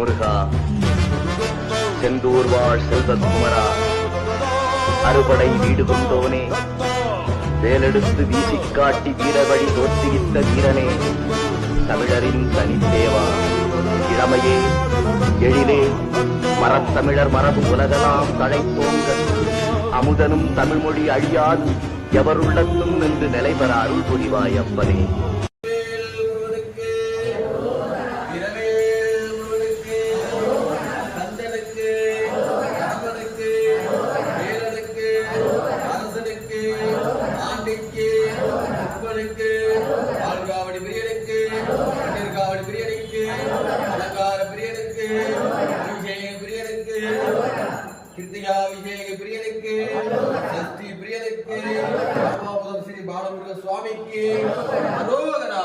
முருகா. செந்தூர் வாழ் செல்வகுமரா அறுபடை வீடு கொண்டோனே. வேலெடுத்து வீசி காட்டி வீரவழி தோற்றுவித்த வீரனே. தமிழரின் தனித்தேவா. இளமையே எழிலே மரத்தமிழர் மரபு உலகலாம் தழைத்தோங்க அமுதனும் தமிழ்மொழி அழியாது. எவருள்ளத்தும் என்று நிலைபெற அருள் புரிவாய் அப்பனே. ஆண்டிக்கு அப்பனுக்கு ஆழ்காவடி பிரியனுக்கு கண்ணீர்காவடி பிரியனுக்கு அலங்கார பிரியனுக்கு அபிஷேக பிரியனுக்கு கிருத்திகா அபிஷேக பிரியனுக்கு சஷ்டி பிரியனுக்கு ஸ்ரீ பாலமுருக சுவாமிக்கு அரோகரா